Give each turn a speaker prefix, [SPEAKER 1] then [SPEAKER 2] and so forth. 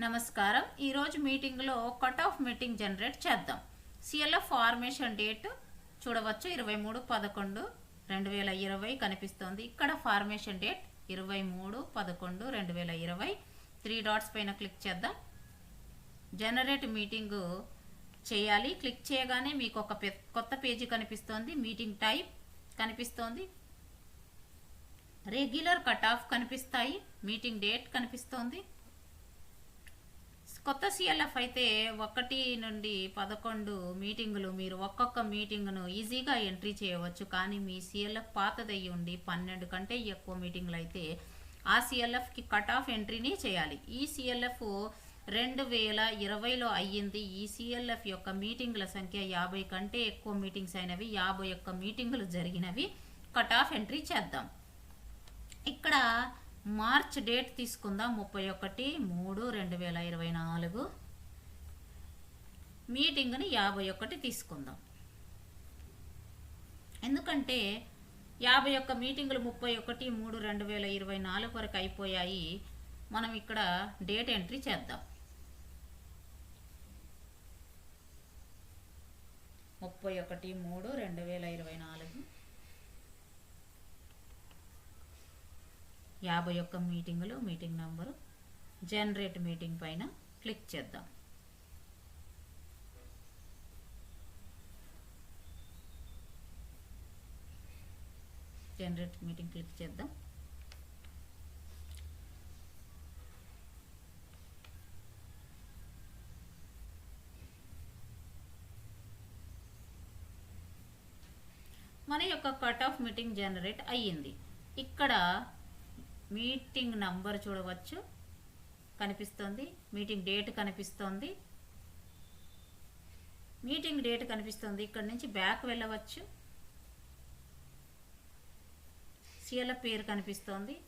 [SPEAKER 1] నమస్కారం. ఈరోజు మీటింగ్లో కట్ ఆఫ్ మీటింగ్ జనరేట్ చేద్దాం. సిఎల్ఎఫ్ ఫార్మేషన్ డేట్ చూడవచ్చు. ఇరవై మూడు పదకొండు రెండు వేల ఇరవై కనిపిస్తోంది. ఇక్కడ ఫార్మేషన్ డేట్ ఇరవై మూడు పదకొండు రెండు వేల ఇరవై. త్రీ డాట్స్ పైన క్లిక్ చేద్దాం. జనరేట్ మీటింగ్ చేయాలి. క్లిక్ చేయగానే మీకు ఒక కొత్త పేజీ కనిపిస్తోంది. మీటింగ్ టైప్ కనిపిస్తోంది. రెగ్యులర్ కట్ ఆఫ్ కనిపిస్తాయి. మీటింగ్ డేట్ కనిపిస్తోంది. కొత్త సిఎల్ఎఫ్ అయితే ఒకటి నుండి పదకొండు మీటింగులు మీరు ఒక్కొక్క మీటింగ్ను ఈజీగా ఎంట్రీ చేయవచ్చు. కానీ మీ సిఎల్ఎఫ్ పాతదయ్యి ఉండి పన్నెండు కంటే ఎక్కువ మీటింగ్లు అయితే ఆ సిఎల్ఎఫ్కి కట్ ఆఫ్ ఎంట్రీని చేయాలి. ఈ సిఎల్ఎఫ్ రెండు వేల ఇరవైలో అయ్యింది. ఈ సిఎల్ఎఫ్ యొక్క మీటింగ్ల సంఖ్య యాభై కంటే ఎక్కువ మీటింగ్స్ అయినవి యాభై ఒక్క మీటింగులు జరిగినవి. కట్ ఆఫ్ ఎంట్రీ చేద్దాం. ఇక్కడ మార్చ్ డేట్ తీసుకుందాం. ముప్పై ఒకటి మూడు రెండు వేల ఇరవై నాలుగు. మీటింగ్ని యాభై ఒకటి తీసుకుందాం. ఎందుకంటే యాభై ఒక్క మీటింగులు ముప్పై ఒకటి మూడు రెండు వేల ఇరవై నాలుగు వరకు అయిపోయాయి. మనం ఇక్కడ డేట్ ఎంట్రీ చేద్దాం. ముప్పై ఒకటి మూడు రెండు వేల ఇరవై నాలుగు. యాభై ఒక్క మీటింగులు మీటింగ్ నంబరు జనరేట్ మీటింగ్ పైన క్లిక్ చేద్దాం. జనరేట్ మీటింగ్ క్లిక్ చేద్దాం. మన యొక్క కట్ ఆఫ్ మీటింగ్ జనరేట్ అయ్యింది. ఇక్కడ మీటింగ్ నంబర్ చూడవచ్చు. కనిపిస్తోంది. మీటింగ్ డేట్ కనిపిస్తోంది. మీటింగ్ డేట్ కనిపిస్తుంది. ఇక్కడ నుంచి బ్యాక్ వెళ్ళవచ్చు. సిఎల్ఎఫ్ పేరు కనిపిస్తోంది.